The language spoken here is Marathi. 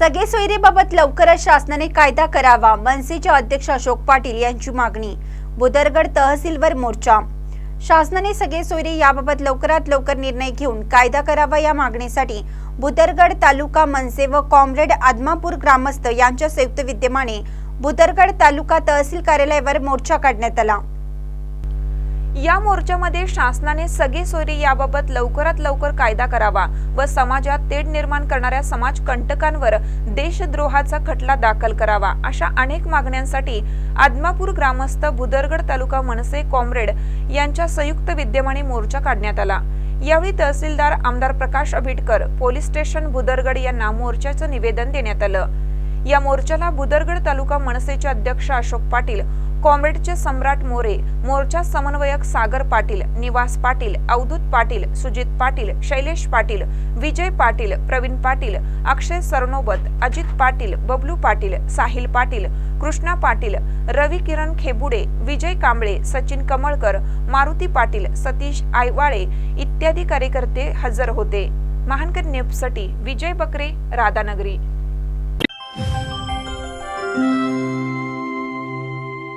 सगळे सोयरीबाबत लवकरच शासनाने कायदा करावा मनसेचे अध्यक्ष अशोक पाटील यांची मागणी बुदरगड तहसीलवर मोर्चा. शासनाने सगळे सोयरे याबाबत लवकरात लवकर निर्णय घेऊन कायदा करावा या मागणीसाठी बुदरगड तालुका मनसे व कॉम्रेड आदमापूर ग्रामस्थ यांच्या संयुक्त विद्यमाने बुदरगड तालुका तहसील कार्यालयावर मोर्चा काढण्यात आला. या मोर्चामध्ये शासनाने सगळे सोयरे याबाबत लवकरात लवकर कायदा करावा व समाजात तेढ निर्माण करणाऱ्या समाज कंटकांवर देशद्रोहाचा खटला दाखल करावा अशा अनेक मागण्यांसाठी आदमापूर ग्रामस्थ भुदरगड तालुका मनसे कॉम्रेड यांच्या संयुक्त विद्यमाने मोर्चा काढण्यात आला. यावेळी तहसीलदार आमदार प्रकाश अभिटकर पोलीस स्टेशन भुदरगड यांना मोर्चाचं निवेदन देण्यात आलं. या मोर्चाला बुदरगड तालुका मनसेचे अध्यक्ष अशोक पाटील कॉम्रेडचे सम्राट मोरे मोर्चा समन्वयक सागर पाटील निवास पाटील अवधूत पाटील सुजित पाटील शैलेश पाटील विजय पाटील प्रवीण पाटील अक्षय सरनोबत अजित पाटील बबलू पाटील साहिल पाटील कृष्णा पाटील रवी किरण खेबुडे विजय कांबळे सचिन कमळकर मारुती पाटील सतीश आयवाळे इत्यादी कार्यकर्ते हजर होते. महानकर न्यूजसाठी विजय बकरे राधानगरी. Thank you